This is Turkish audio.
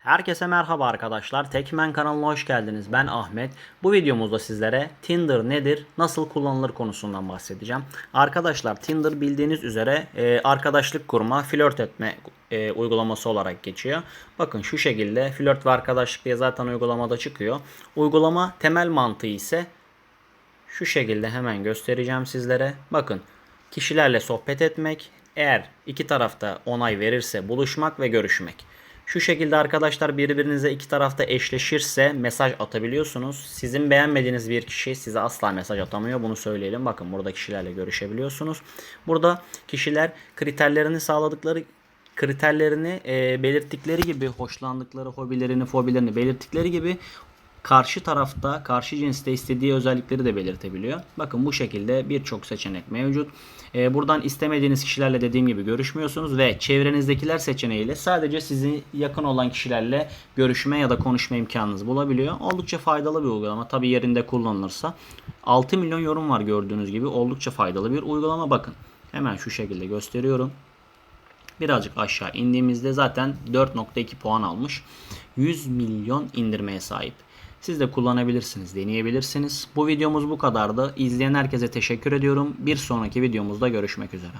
Herkese merhaba arkadaşlar. Tekmen kanalına hoş geldiniz. Ben Ahmet. Bu videomuzda sizlere Tinder nedir, nasıl kullanılır konusundan bahsedeceğim. Arkadaşlar Tinder bildiğiniz üzere e, arkadaşlık kurma, flört etme e, uygulaması olarak geçiyor. Bakın şu şekilde flört ve arkadaşlık diye zaten uygulamada çıkıyor. Uygulama temel mantığı ise şu şekilde hemen göstereceğim sizlere. Bakın kişilerle sohbet etmek, eğer iki tarafta onay verirse buluşmak ve görüşmek. Şu şekilde arkadaşlar birbirinize iki tarafta eşleşirse mesaj atabiliyorsunuz. Sizin beğenmediğiniz bir kişi size asla mesaj atamıyor. Bunu söyleyelim. Bakın burada kişilerle görüşebiliyorsunuz. Burada kişiler kriterlerini sağladıkları kriterlerini e, belirttikleri gibi hoşlandıkları hobilerini, fobilerini belirttikleri gibi karşı tarafta, karşı cinste istediği özellikleri de belirtebiliyor. Bakın bu şekilde birçok seçenek mevcut. Ee, buradan istemediğiniz kişilerle dediğim gibi görüşmüyorsunuz ve çevrenizdekiler seçeneğiyle sadece sizi yakın olan kişilerle görüşme ya da konuşma imkanınız bulabiliyor. Oldukça faydalı bir uygulama. Tabi yerinde kullanılırsa. 6 milyon yorum var gördüğünüz gibi. Oldukça faydalı bir uygulama. Bakın hemen şu şekilde gösteriyorum. Birazcık aşağı indiğimizde zaten 4.2 puan almış. 100 milyon indirmeye sahip. Siz de kullanabilirsiniz, deneyebilirsiniz. Bu videomuz bu kadardı. İzleyen herkese teşekkür ediyorum. Bir sonraki videomuzda görüşmek üzere.